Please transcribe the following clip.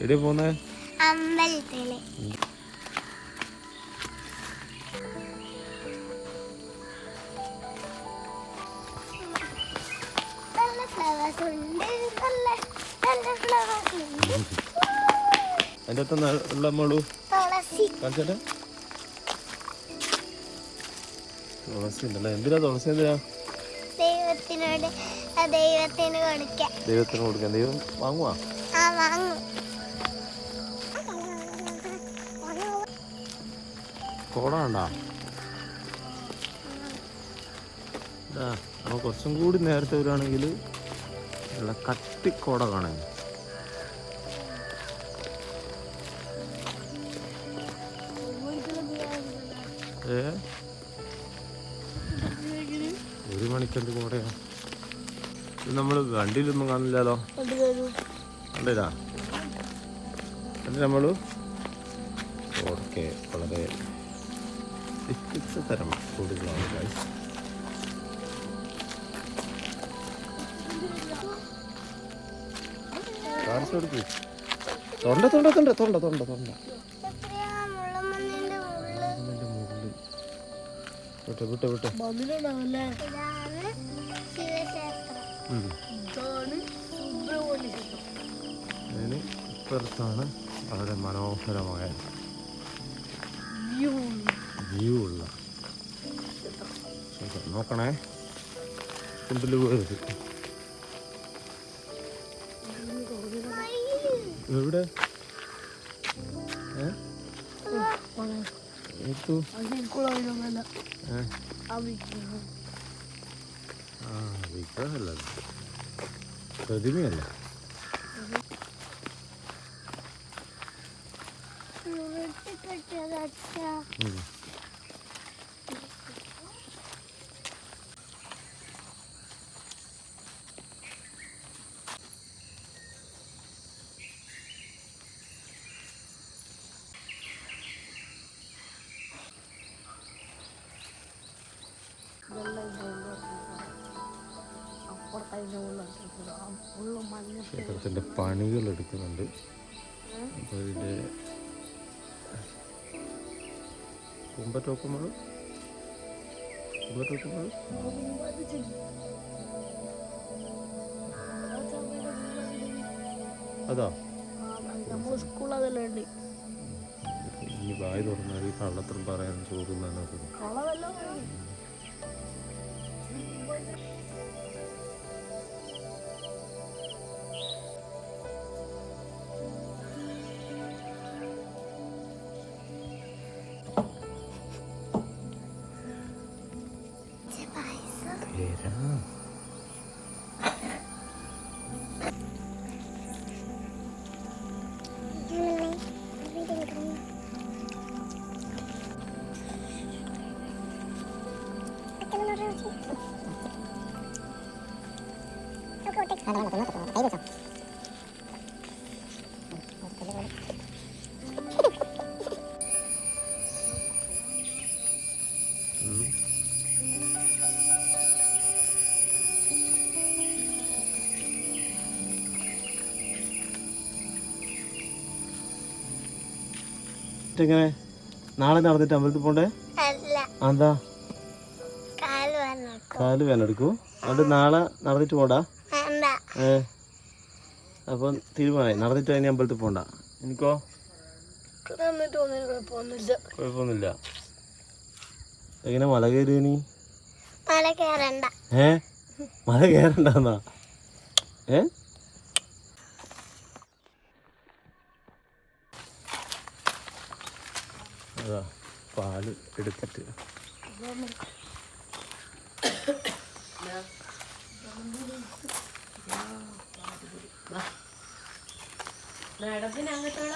എവിടെ പോന്നെ? അമ്പലത്തിൽ. അതിന്റെ അകത്ത് ഉള്ള മോളു. കാണിച്ചേട്ടെ? തുളസി ഉണ്ടല്ലേ? എന്തിനാ തുളസി എന്തിനാ? ദൈവത്തിനോട് ദൈവത്തിന് കൊടുക്കാം. ദൈവത്തിന് കൊടുക്കാം. ദൈവം വാങ്ങുവാ? ആ വാങ്ങും. കോട കുറച്ചും കൂടി നേരത്തെ വരുവാണെങ്കിൽ കട്ടി കട്ടിക്കോട കാണാൻ ഏ? ഒരു മണിക്കെന്ത് കോടയാ. ഇത് നമ്മൾ വണ്ടിയിലൊന്നും കാണില്ലല്ലോ കണ്ടില്ല? അത് നമ്മൾ ഓക്കെ വളരെ തരം കൂടുതലാണ് guys. കാണിച്ചു കൊടുക്ക്. തൊണ്ട തൊണ്ട തൊണ്ട തൊണ്ട തൊണ്ട തൊണ്ട. വിട്ടെ വിട്ടെ വിട്ടെ. അതിന് ഇപ്പുറത്താണ് വളരെ മനോഹരമായ വ്യൂ ഉള്ള നോക്കണേ. കുണ്ടിൽ പോയത് എവിടെ? ഏ? വിഗ്രഹമല്ല. പ്രതിമയല്ല ഉം. ക്ഷേത്രത്തിന്റെ പണികൾ എടുക്കുന്നുണ്ട് അപ്പോൾ ഇതിന്റെ കുമ്പറ്റോക്കുമ്പോൾ അതാ. ഇനി വായി തുറന്നാൽ ഈ കള്ളത്തരം പറയാൻ えなあ、でもなんか、なんか。എങ്ങനെ നാളെ നടന്നിട്ട് അമ്പലത്തിൽ പോണ്ടേ? അല്ല. എന്താ കാൽ വേന എടുക്കൂ. വേനെടുക്കൂ അതുകൊണ്ട് നാളെ നടന്നിട്ട് പോണ്ടാ? ഏ. അപ്പം തീരുമാനമായി. നടന്നിട്ട് ഇനി അമ്പലത്തിൽ പോണ്ട. എനിക്കോ? കുഴപ്പമൊന്നുമില്ല. എങ്ങനെ മല കയറിയ നീ മല കയറണ്ട. ഏ? മല കയറണ്ടെന്നാ? ഏ? പാൽ എടുത്തിട്ട്. മാഡത്തിന് അങ്ങോട്ടുള്ള